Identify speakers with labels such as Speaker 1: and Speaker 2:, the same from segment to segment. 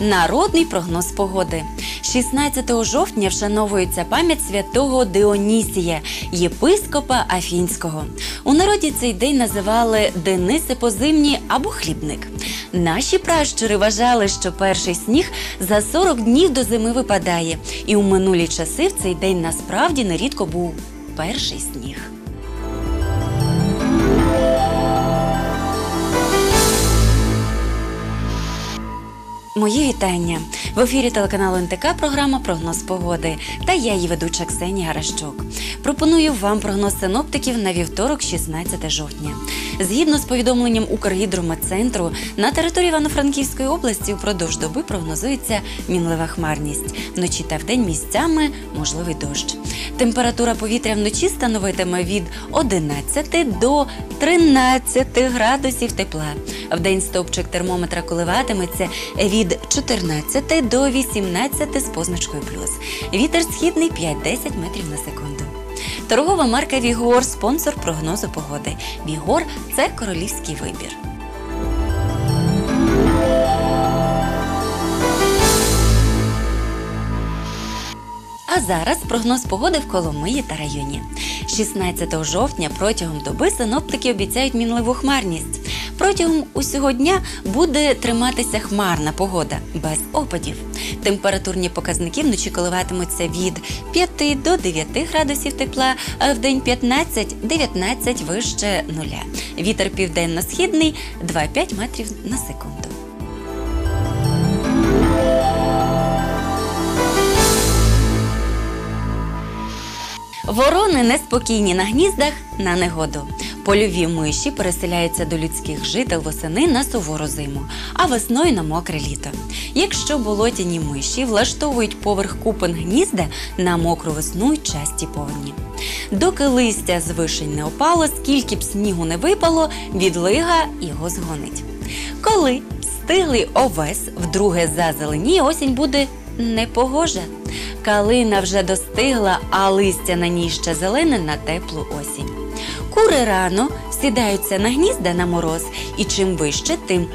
Speaker 1: Народний прогноз погоди. 16 жовтня вшановується пам'ять святого Дионісія, єпископа Афінського. У народі цей день називали Дениси Позимні або хлібник. Наші пращури вважали, що перший сніг за 40 днів до зими випадає, і у минулі часи в цей день насправді нерідко був перший сніг. Мої вітання в ефірі телеканалу НТК програма Прогноз погоди та я її ведуча Ксенія Гаращук. Пропоную вам прогноз синоптиків на вівторок, 16 жовтня. Згідно з повідомленням Укргідрометцентру, на території Івано-Франківської області впродовж доби прогнозується мінлива хмарність. Вночі та вдень місцями можливий дощ. Температура повітря вночі становитиме від 11 до 13 градусів тепла. Вдень стовпчик термометра коливатиметься від 14 до 18 з позначкою плюс. Вітер східний 5-10 метрів на секунду. Торгова марка Вігор спонсор прогнозу погоди. Вігор це королівський вибір. А зараз прогноз погоди в Коломиї та районі. 16 жовтня протягом доби синоптики обіцяють мінливу хмарність. Протягом усього дня буде триматися хмарна погода без опадів. Температурні показники вночі коливатимуться від 5 до 9 градусів тепла, а в день 15-19 вище нуля. Вітер південно-східний 2-5 метрів на секунду. Ворони неспокійні на гніздах на негоду. Польові миші переселяються до людських жител восени на сувору зиму, а весною на мокре літо. Якщо болотяні миші влаштовують поверх купин гнізда на мокру весну й часті повені. Доки листя з вишень не опало, скільки б снігу не випало, відлига його згонить. Коли стиглий овес вдруге зазеленіє, осінь буде непогожа. Калина вже достигла, а листя на ній ще зелене на теплу осінь. Кури рано сідаються на гнізда на мороз, і чим вище, тим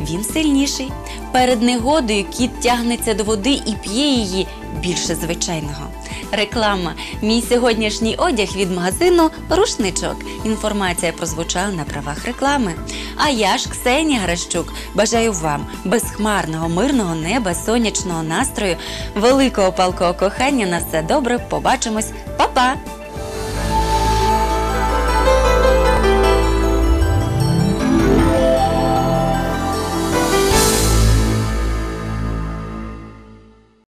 Speaker 1: він сильніший. Перед негодою кіт тягнеться до води і п'є її більше звичайного. Реклама. Мій сьогоднішній одяг від магазину Рушничок. Інформація прозвучала на правах реклами. А я ж Ксенія Гращук. Бажаю вам безхмарного, мирного неба, сонячного настрою, великого палкого кохання. На все добре. Побачимось. Па-па!